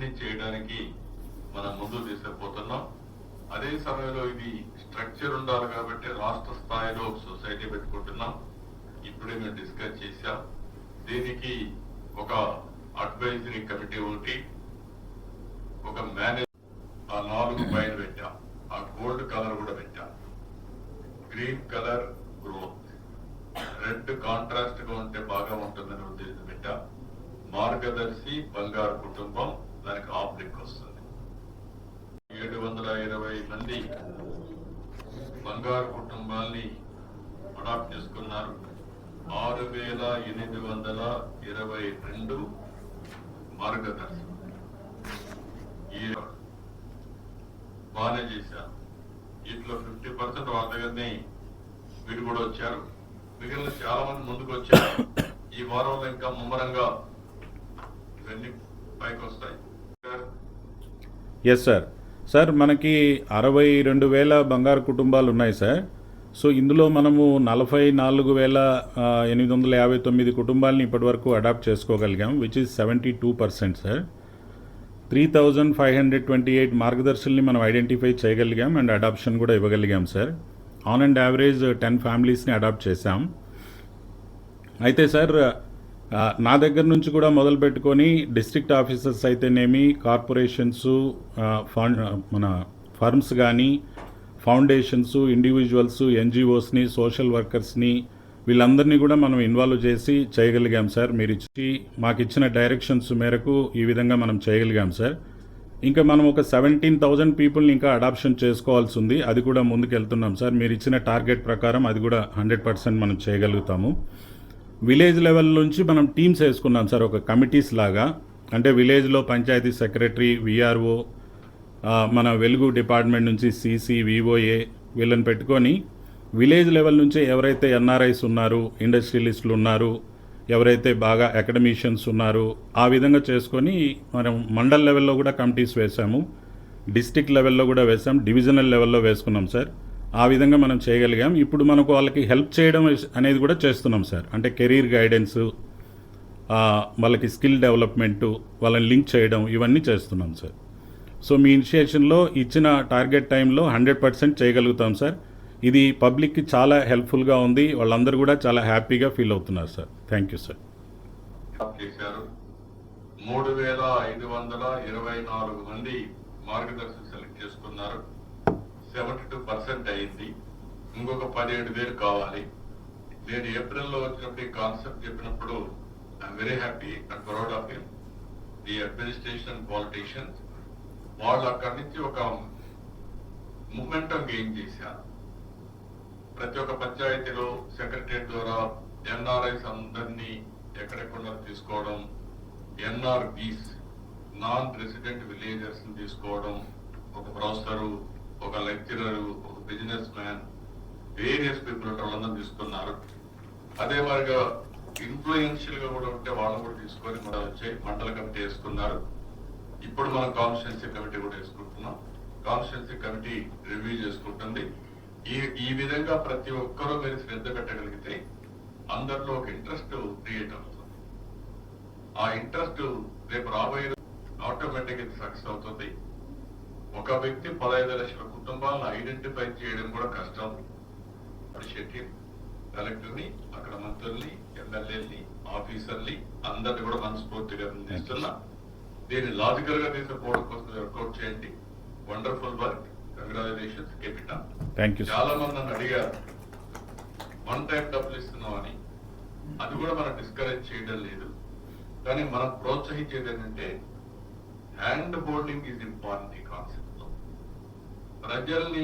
అన్ని చేయడానికి మనం ముందు తీసుకుపోతున్నాం. అదే సమయంలో ఇది స్ట్రక్చర్ ఉండాలి కాబట్టి రాష్ట్ర స్థాయిలో ఒక సొసైటీ పెట్టుకుంటున్నాం. ఇప్పుడే మేము డిస్కస్ చేశాం. దీనికి ఒక అడ్వైజరీ కమిటీ ఒకటి ఒక మేనేజ్ ఆ నాలుగు పైన పెట్టాం. ఆ గోల్డ్ కలర్ కూడా పెట్టాం. Green colour growth. రెడ్ కాంట్రాస్ట్గా ఉంటే బాగా ఉంటుందని ఉద్దేశం పెట్టాం. మార్గదర్శి బంగారు కుటుంబం. దానికి ఆబ్లిక్ వస్తుంది. ఏడు వందల ఇరవై మంది బంగారు కుటుంబాల్ని అడాప్ట్ చేసుకున్నారు. ఆరు వేల ఎనిమిది వందల ఇరవై రెండు మార్గదర్శకం బాగానే చేశారు. ఇట్లా ఫిఫ్టీ పర్సెంట్ వాళ్ళ దగ్గరనే వీళ్ళు కూడా వచ్చారు. మిగిలిన చాలా మంది ముందుకు వచ్చారు. ఈ వారంలో ఇంకా ముమ్మరంగా ఇవన్నీ పైకి వస్తాయి. ఎస్ సార్ సార్ మనకి అరవై రెండు వేల బంగారు కుటుంబాలు ఉన్నాయి సార్ సో ఇందులో మనము నలభై నాలుగు వేల ఎనిమిది వందల యాభై తొమ్మిది కుటుంబాలని ఇప్పటివరకు adapt చేసుకోగలిగాం which is seventy two percent sir three thousand five hundred twenty eight మార్గదర్శుల్ని మనం ఐడెంటిఫై చేయగలిగాం అండ్ అడాప్షన్ కూడా ఇవ్వగలిగాం sir on and average ten ఫ్యామిలీస్ని adapt చేశాం. అయితే సార్ నా దగ్గర నుంచి కూడా మొదలు పెట్టుకొని డిస్ట్రిక్ట్ ఆఫీసర్స్ అయితేనేమి కార్పొరేషన్స్ ఫండ్ మన ఫర్మ్స్ కానీ ఫౌండేషన్స్ ఇండివిజువల్స్ ఎన్జిఓస్ని సోషల్ వర్కర్స్ని వీళ్ళందరినీ కూడా మనం ఇన్వాల్వ్ చేసి చేయగలిగాం సార్. మీరు ఇచ్చి మాకు ఇచ్చిన డైరెక్షన్స్ మేరకు ఈ విధంగా మనం చేయగలిగాం సార్. ఇంకా మనం ఒక సెవెంటీన్ థౌజండ్ పీపుల్ని ఇంకా అడాప్షన్ చేసుకోవాల్సి ఉంది. అది కూడా ముందుకు వెళ్తున్నాం సార్. మీరు ఇచ్చిన టార్గెట్ ప్రకారం అది కూడా హండ్రెడ్ పర్సెంట్ మనం చేయగలుగుతాము. విలేజ్ లెవెల్ నుంచి మనం టీమ్స్ వేసుకున్నాం సార్ ఒక కమిటీస్ లాగా. అంటే విలేజ్లో పంచాయతీ సెక్రటరీ విఆర్ఓ మన వెలుగు డిపార్ట్మెంట్ నుంచి సీసీ వివోఏ వీళ్ళని పెట్టుకొని విలేజ్ లెవెల్ నుంచి ఎవరైతే ఎన్ఆర్ఐస్ ఉన్నారు ఇండస్ట్రియలిస్టులు ఉన్నారు ఎవరైతే బాగా అకాడమిషియన్స్ ఉన్నారు ఆ విధంగా చేసుకొని మనం మండల్ లెవెల్లో కూడా కమిటీస్ వేసాము డిస్టిక్ లెవెల్లో కూడా వేసాం డివిజనల్ లెవెల్లో వేసుకున్నాం సార్. ఆ విధంగా మనం చేయగలిగాం. ఇప్పుడు మనకు వాళ్ళకి హెల్ప్ చేయడం అనేది కూడా చేస్తున్నాం సార్. అంటే కెరీర్ గైడెన్స్ వాళ్ళకి స్కిల్ డెవలప్మెంటు వాళ్ళని లింక్ చేయడం ఇవన్నీ చేస్తున్నాం సార్. సో మీ ఇనిషియేషన్లో ఇచ్చిన టార్గెట్ టైంలో హండ్రెడ్ పర్సెంట్ చేయగలుగుతాం సార్. ఇది పబ్లిక్కి చాలా హెల్ప్ఫుల్గా ఉంది. వాళ్ళందరూ కూడా చాలా హ్యాపీగా ఫీల్ అవుతున్నారు సార్. థ్యాంక్ యూ సార్ మూడు వేల ఐదు వందల ఇరవై నాలుగు మంది మార్గదర్శకులు సెలెక్ట్ చేసుకున్నారు. సెవెంటీ టూ పర్సెంట్ అయింది. ఇంకొక పదిహేడు వేలు కావాలి. నేను ఏప్రిల్లో వచ్చినప్పుడు ఈ కాన్సెప్ట్ చెప్పినప్పుడు I'm very happy and proud of him the administration politicians వాళ్ళు అక్కడి నుంచి ఒక మూమెంటం గెయిన్ చేశారు. ప్రతి ఒక్క పంచాయతీలో సెక్రటరియట్ ద్వారా ఎన్ఆర్ఐస్ అందరినీ ఎక్కడెక్కడ తీసుకోవడం ఎన్ఆర్బీస్ నాన్ రెసిడెంట్ విలేజర్స్ని తీసుకోవడం ఒక ప్రొఫెసరు ఒక లెక్చరర్ ఒక బిజినెస్ మ్యాన్ వేరియస్ పీపుల్ వాళ్ళందరూ తీసుకున్నారు. అదే మాదిరిగా ఇన్ఫ్లుయెన్షియల్గా కూడా ఉంటే వాళ్ళని కూడా తీసుకొని మన వచ్చాయి మండల కమిటీ వేసుకున్నారు. ఇప్పుడు మనం కాన్స్టిట్యున్సీ కమిటీ కూడా వేసుకుంటున్నాం. కాన్స్టిట్యున్సీ కమిటీ రివ్యూ చేసుకుంటుంది. ఈ ఈ విధంగా ప్రతి ఒక్కరూ మీరు శ్రద్ధ పెట్టగలిగితే అందరిలో ఒక ఇంట్రెస్ట్ క్రియేట్ అవుతుంది. ఆ ఇంట్రెస్ట్ రేపు రాబోయే ఆటోమేటిక్ సక్సెస్ అవుతుంది. ఒక వ్యక్తి పదహైదు లక్షల కుటుంబాలను ఐడెంటిఫై చేయడం కూడా కష్టం. షెట్టి కలెక్టర్ని అక్కడ మంత్రుల్ని ఎమ్మెల్యేని ఆఫీసర్ని అందరిని కూడా మనస్ఫూర్తిగా అందిస్తున్నా దీన్ని లాజికల్గా తీసుకుపోవడం కోసం వర్కౌట్ చేయండి. Wonderful work. కంగ్రాచులేషన్స్ కెపిటా చాలా మంది నన్ను అడిగారు వన్ టైం డబ్బులు ఇస్తున్నాం అని. అది కూడా మనం డిస్కరేజ్ చేయడం లేదు. కానీ మనం ప్రోత్సహించేది ఏంటంటే హ్యాండ్ హోల్డింగ్ ఈజ్ ఇంపార్టెంట్ ఈ కాన్సెప్ట్ లో ప్రజల్ని